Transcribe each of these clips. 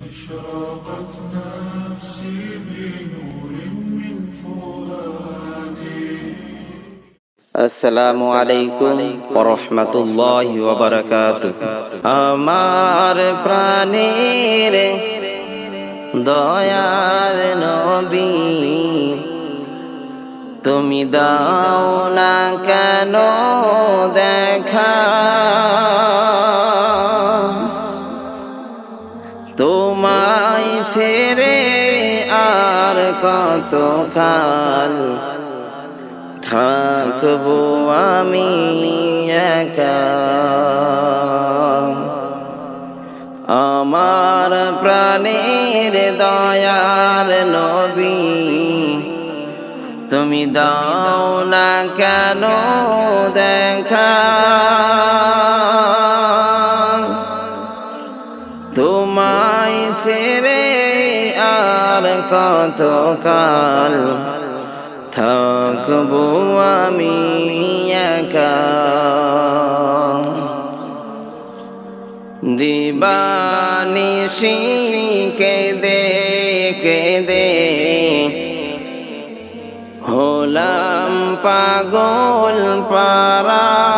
اشرقت نفسي بنور من فؤادي আসসালামু আলাইকুম ওরহমতুল্লাহ ওবরাকাত আমার প্রাণের দয়ার নবী তুমি দাও না কেন দেখা তোমায় ছেড়ে আর কত কাল থাকব আমি একা? আমার প্রাণের দয়ার নবী, তুমি দাও না কেন দেখা? আর কত কাল থাকব আমি একা। দিবানিশি কেঁদে কেঁদে হলাম পাগল পারা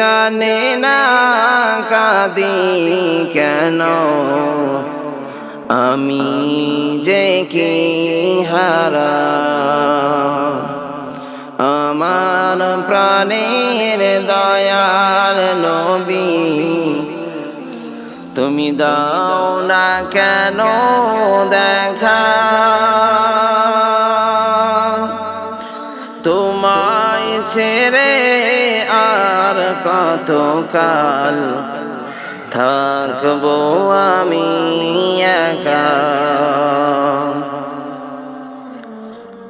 জানে না কাদি কেন? আমি যে কি হারা? আমার প্রাণের দয়াল নবী, তুমি দাও না কেন দেখা? ছেড়ে আর কত কাল থাকব আমি একা?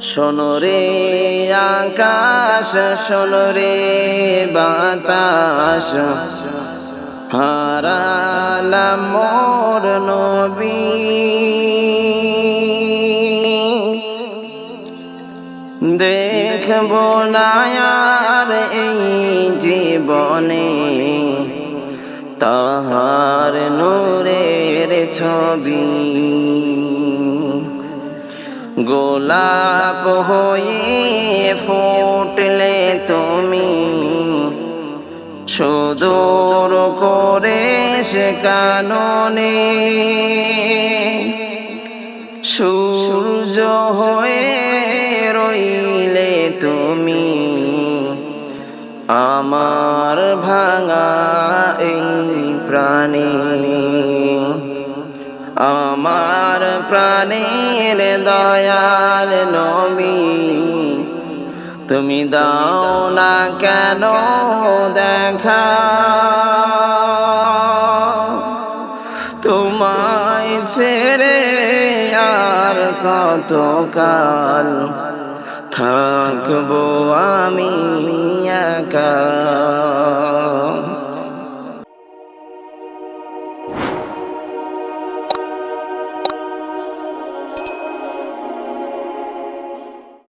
শোনরে আকাশ শোনরে বাতাস। হারালাম মোর নবী। দেখব আর এই জীবনে। তাহার নূরের ছবি। গোলাপ হয়ে ফুটলে তুমি সুদূর করে সে কাননে। সূর্য হয়ে রইলে তুমি আমার ভাঙা এই প্রাণী। আমার প্রাণীর দয়াল নবী, তুমি দাও না কেন দেখা? ছেড়ে আর কত কাল থাকব আমি একা?